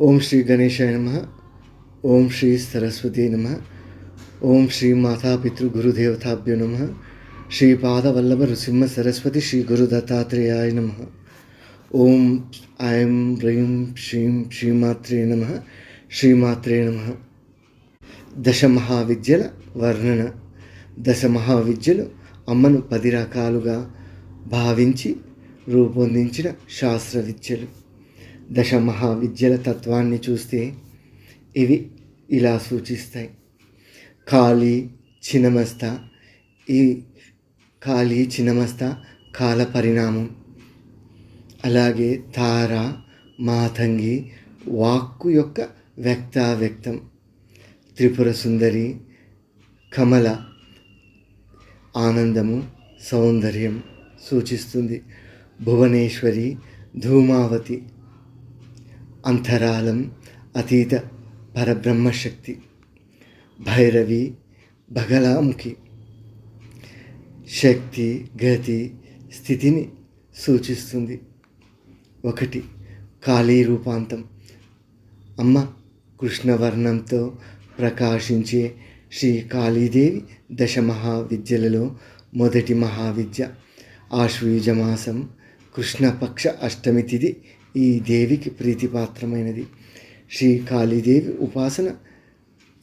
ఓం శ్రీ గణేశాయ నమ. ఓం శ్రీ సరస్వతి నమ. ఓం శ్రీ మాతాపితృ గురుదేవతాభ్యో నమ. శ్రీ పాదవల్లభ నృసింహ సరస్వతి శ్రీ గురు దత్తాత్రేయాయ నమ. ఓం ఐం హ్రీం శ్రీం శ్రీమాత్రే నమ. శ్రీమాత్రే నమ. దశ మహావిద్యల వర్ణన. దశ మహావిద్యలు అమ్మను పది రకాలుగా భావించి రూపొందించిన శాస్త్ర విద్యలు దశ మహావిద్యల తత్వాన్ని చూస్తే ఇవి ఇలా సూచిస్తాయి. కాళీ చినమస్త ఈ కాళీ చినమస్త కాల పరిణామం. అలాగే తార మాతంగి వాక్కు యొక్క వ్యక్తావ్యక్తం. త్రిపుర సుందరి కమల ఆనందము సౌందర్యం సూచిస్తుంది. భువనేశ్వరి ధూమావతి అంతరాలం అతీత పరబ్రహ్మశక్తి. భైరవి బగలాముఖి శక్తి గతి స్థితిని సూచిస్తుంది. ఒకటి కాళీ రూపాంతం. అమ్మ కృష్ణవర్ణంతో ప్రకాశించే శ్రీ కాళీదేవి దశ మహావిద్యలలో మొదటి మహావిద్య. ఆశ్వీజమాసం కృష్ణపక్ష అష్టమి తిథి ఈ దేవికి ప్రీతిపాత్రమైనది. శ్రీ కాళీదేవి ఉపాసన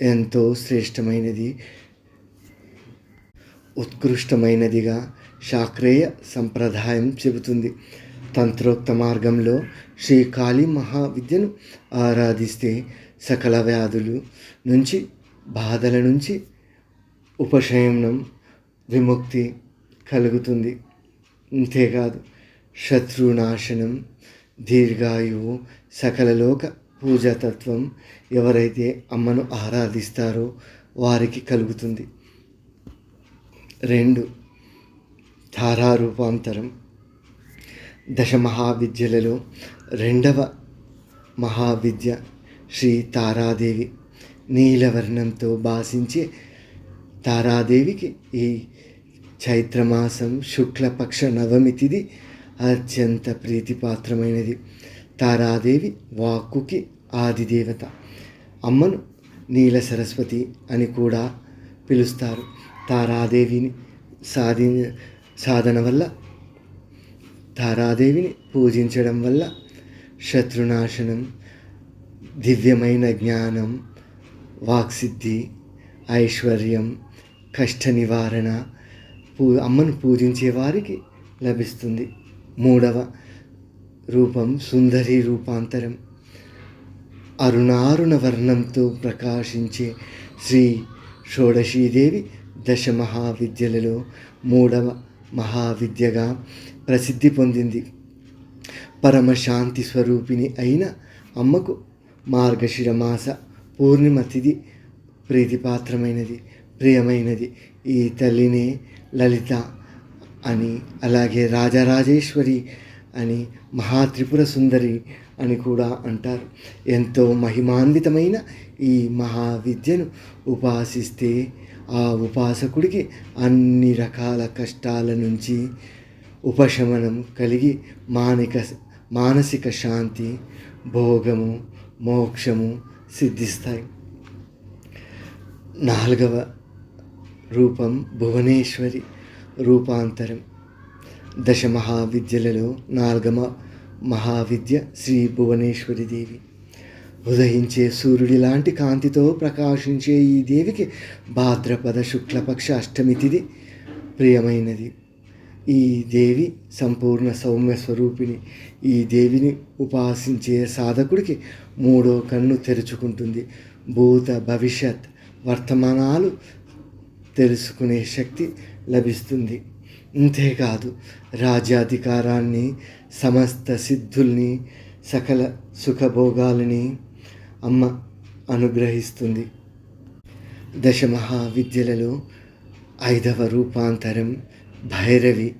ఎంతో శ్రేష్టమైనది. ఉత్కృష్టమైనదిగా శాక్రేయ సంప్రదాయం చెబుతుంది. తంత్రోక్త మార్గంలో శ్రీ కాళీ మహావిద్యను ఆరాధిస్తే సకల వ్యాధులు నుంచి బాధల నుంచి ఉపశమనం విముక్తి కలుగుతుంది. అంతేకాదు శత్రునాశనం దీర్ఘాయువు సకలలోక పూజాతత్వం ఎవరైతే అమ్మను ఆరాధిస్తారో వారికి కలుగుతుంది. రెండు తారారూపాంతరం దశ మహావిద్యలలో రెండవ మహావిద్య శ్రీ తారాదేవి నీలవర్ణంతో భాషించే తారాదేవికి ఈ చైత్రమాసం శుక్లపక్ష నవమి తిది అత్యంత ప్రీతిపాత్రమైనది. తారాదేవి వాక్కుకి ఆదిదేవత. అమ్మను నీల సరస్వతి అని కూడా పిలుస్తారు. తారాదేవిని సాధి సాధన వల్ల తారాదేవిని పూజించడం వల్ల శత్రునాశనం దివ్యమైన జ్ఞానం వాక్సిద్ధి ఐశ్వర్యం కష్ట నివారణ పూ అమ్మను పూజించే వారికి లభిస్తుంది. మూడవ రూపం సుందరి రూపాంతరం. అరుణారుణ వర్ణంతో ప్రకాశించే శ్రీ షోడశీదేవి దశ మహావిద్యలలో మూడవ మహావిద్యగా ప్రసిద్ధి పొందింది. పరమశాంతి స్వరూపిణి అయిన అమ్మకు మార్గశిరమాస పూర్ణిమ తిథి ప్రీతిపాత్రమైనది. ప్రియమైనది ఈ తల్లినే లలిత అని అలాగే రాజరాజేశ్వరి అని మహాత్రిపుర సుందరి అని కూడా అంటారు. ఎంతో మహిమాన్వితమైన ఈ మహావిద్యను ఉపాసిస్తే ఆ ఉపాసకుడికి అన్ని రకాల కష్టాల నుంచి ఉపశమనం కలిగి మానిక మానసిక శాంతి భోగము మోక్షము సిద్ధిస్తాయి. నాలుగవ రూపం భువనేశ్వరి. రూపాంతరం. దశ మహావిద్యలలో నాలుగవ మహావిద్య శ్రీ భువనేశ్వరి దేవి. ఉదయించే సూర్యుడి లాంటి కాంతితో ప్రకాశించే ఈ దేవికి భాద్రపద శుక్లపక్ష అష్టమి తిది ప్రియమైనది. ఈ దేవి సంపూర్ణ సౌమ్య స్వరూపిణి. ఈ దేవిని ఉపాసించే సాధకుడికి మూడో కన్ను తెరుచుకుంటుంది. భూత భవిష్యత్ వర్తమానాలు తెలుసుకునే శక్తి లభిస్తుంది. అంతేకాదు రాజ్యాధికారాన్ని సమస్త సిద్ధుల్ని సకల సుఖభోగాలని అమ్మ అనుగ్రహిస్తుంది. దశమహావిద్యలలో ఐదవ రూపాంతరం భైరవి.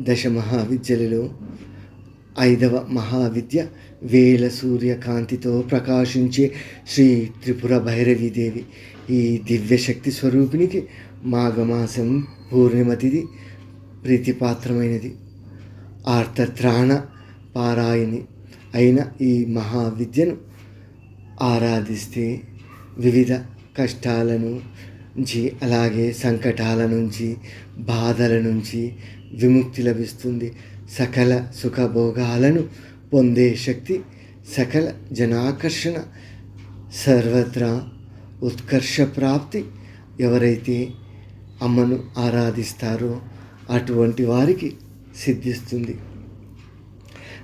దశమహావిద్యలలో ఐదవ మహావిద్య వేల సూర్యకాంతితో ప్రకాశించే శ్రీ త్రిపుర భైరవీదేవి. ఈ దివ్యశక్తి స్వరూపినికి మాఘమాసం పూర్ణిమతిది ప్రీతిపాత్రమైనది. ఆర్తత్రాణ పారాయణి అయిన ఈ మహావిద్యను ఆరాధిస్తే వివిధ కష్టాలను నుంచి అలాగే సంకటాల నుంచి బాధల నుంచి విముక్తి లభిస్తుంది. సకల సుఖభోగాలను పొందే శక్తి సకల జనాకర్షణ సర్వత్రా ఉత్కర్ష ప్రాప్తి ఎవరైతే అమ్మను ఆరాధిస్తారో. అటువంటి వారికి సిద్ధిస్తుంది.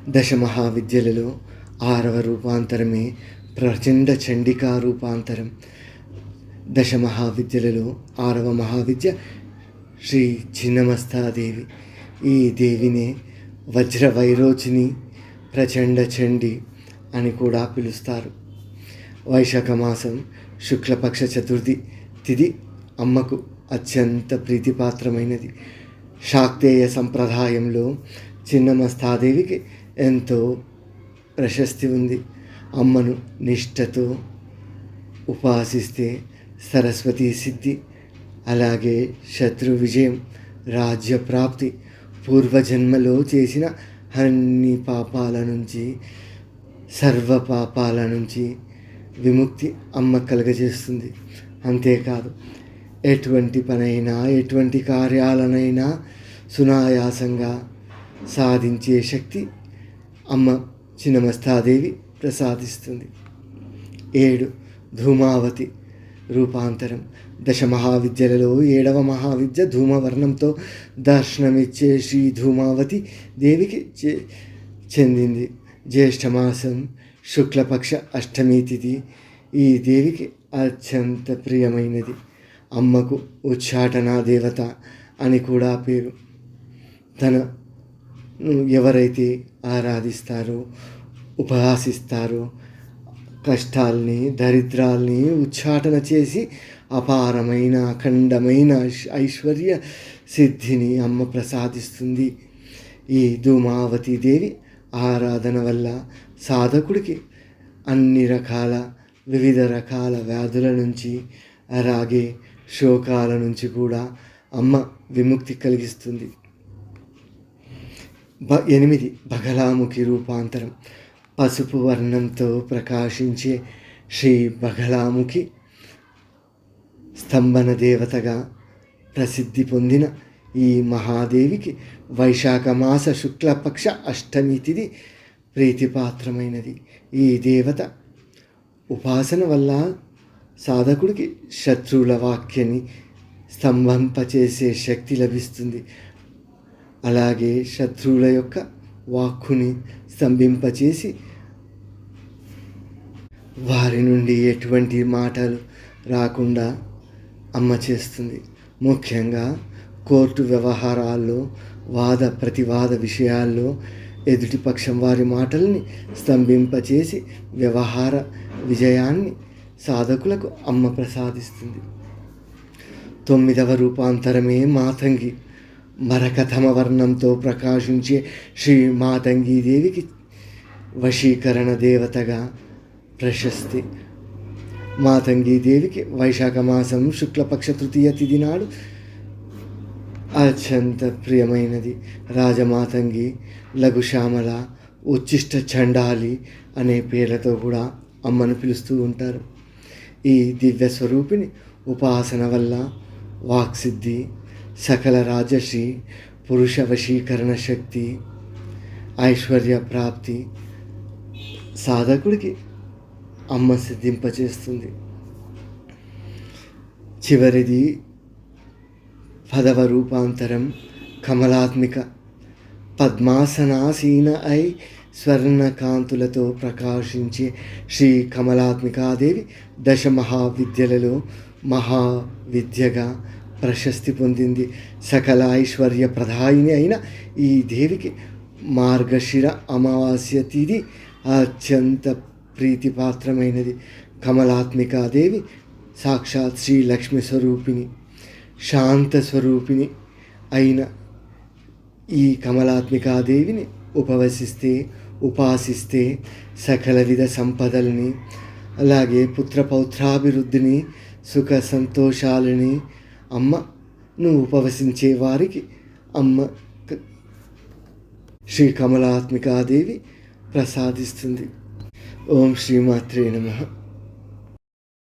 దశమహావిద్యలలో ఆరవ రూపాంతరమే ప్రచండ చండికా రూపాంతరం. దశమహావిద్యలలో ఆరవ మహావిద్య శ్రీ చిన్నమస్తాదేవి. ఈ దేవినే వజ్ర వైరోచిని ప్రచండ చండి అని కూడా పిలుస్తారు. వైశాఖ మాసం శుక్లపక్ష చతుర్థి తిది అమ్మకు అత్యంత ప్రీతిపాత్రమైనది. శాక్తేయ సంప్రదాయంలో చిన్నమస్తాదేవికి ఎంతో ప్రశస్తి ఉంది. అమ్మను నిష్ఠతో ఉపాసిస్తే సరస్వతి సిద్ధి అలాగే శత్రు విజయం రాజ్య ప్రాప్తి. పూర్వజన్మలో చేసిన అన్ని పాపాల నుంచి సర్వ పాపాల నుంచి విముక్తి అమ్మ కలగజేస్తుంది. అంతేకాదు ఎటువంటి పనైనా ఎటువంటి కార్యాలనైనా సునాయాసంగా సాధించే శక్తి అమ్మ చిన్నమస్తాదేవి ప్రసాదిస్తుంది. ఏడు ధూమావతి రూపాంతరం. దశ మహావిద్యలలో ఏడవ మహావిద్య ధూమవర్ణంతో దర్శనమిచ్చే శ్రీ ధూమావతి దేవికి చె- చెందింది. జ్యేష్ఠమాసం శుక్లపక్ష అష్టమి తిథి ఈ దేవికి అత్యంత ప్రియమైనది. అమ్మకు ఉచ్చాటన దేవత అని కూడా పేరు. తన ఎవరైతే ఆరాధిస్తారో ఉపహాసిస్తారో కష్టాల్ని దరిద్రాల్ని ఉచ్చాటన చేసి అపారమైన అఖండమైన ఐశ్వర్య సిద్ధిని అమ్మ ప్రసాదిస్తుంది. ఈ ధూమావతి దేవి ఆరాధన వల్ల సాధకుడికి అన్ని రకాల వివిధ రకాల వ్యాధుల నుంచి అలాగే శోకాల నుంచి కూడా అమ్మ విముక్తి కలిగిస్తుంది. బ ఎనిమిది బగలాముఖి రూపాంతరం. పసుపు వర్ణంతో ప్రకాశించే శ్రీ బగలాముఖి స్తంభన దేవతగా ప్రసిద్ధి పొందిన ఈ మహాదేవికి వైశాఖ మాస శుక్లపక్ష అష్టమి తిథి ప్రీతిపాత్రమైనది. ఈ దేవత ఉపాసన వల్ల సాధకుడికి శత్రువుల వాక్యాన్ని స్తంభంపచేసే శక్తి లభిస్తుంది. అలాగే శత్రువుల యొక్క వాక్కుని స్తంభింపచేసి వారి నుండి ఎటువంటి మాటలు రాకుండా అమ్మ చేస్తుంది. ముఖ్యంగా కోర్టు వ్యవహారాల్లో వాద ప్రతివాద విషయాల్లో ఎదుటి పక్షం వారి మాటల్ని స్తంభింపచేసి వ్యవహార విజయాన్ని సాధకులకు అమ్మ ప్రసాదిస్తుంది. తొమ్మిదవ రూపాంతరమే మాతంగి మరకథమ వర్ణంతో ప్రకాశించే శ్రీ మాతంగి దేవికి వశీకరణ దేవతగా ప్రశస్తి. మాతంగి దేవికి వైశాఖ మాసం శుక్లపక్ష తృతీయ తిథి నాడు అత్యంత ప్రియమైనది. రాజమాతంగి లఘుశ్యామల ఉచ్చిష్ట చండాలి అనే పేర్లతో కూడా అమ్మను పిలుస్తూ ఉంటారు. ఈ దివ్య స్వరూపిణి ఉపాసన వల్ల వాక్సిద్ధి సకల రాజశ్రీ పురుష వశీకరణ శక్తి ఐశ్వర్య ప్రాప్తి సాధకుడికి అమ్మ సిద్ధింపచేస్తుంది. చివరిది పదవ రూపాంతరం కమలాత్మిక పద్మాసనాసీన ఐ స్వర్ణకాంతులతో ప్రకాశించే శ్రీ కమలాత్మికాదేవి దశ మహావిద్యలలో మహావిద్యగా ప్రశస్తి పొందింది. సకల ఐశ్వర్య ప్రధాయిని అయిన ఈ దేవికి మార్గశిర అమావాస్య తిథి అత్యంత ప్రీతిపాత్రమైనది. కమలాత్మికాదేవి సాక్షాత్ శ్రీ లక్ష్మి స్వరూపిణి శాంత స్వరూపిణి అయిన ఈ కమలాత్మికాదేవిని ఉపవసిస్తే ఉపాసిస్తే సకల విధ సంపదల్ని అలాగే పుత్రపౌత్రాభివృద్ధిని సుఖ సంతోషాలని అమ్మను ఉపవసించే వారికి అమ్మ శ్రీ కమలాత్మికాదేవి ప్రసాదిస్తుంది. ఓం శ్రీమాత్రే నమః.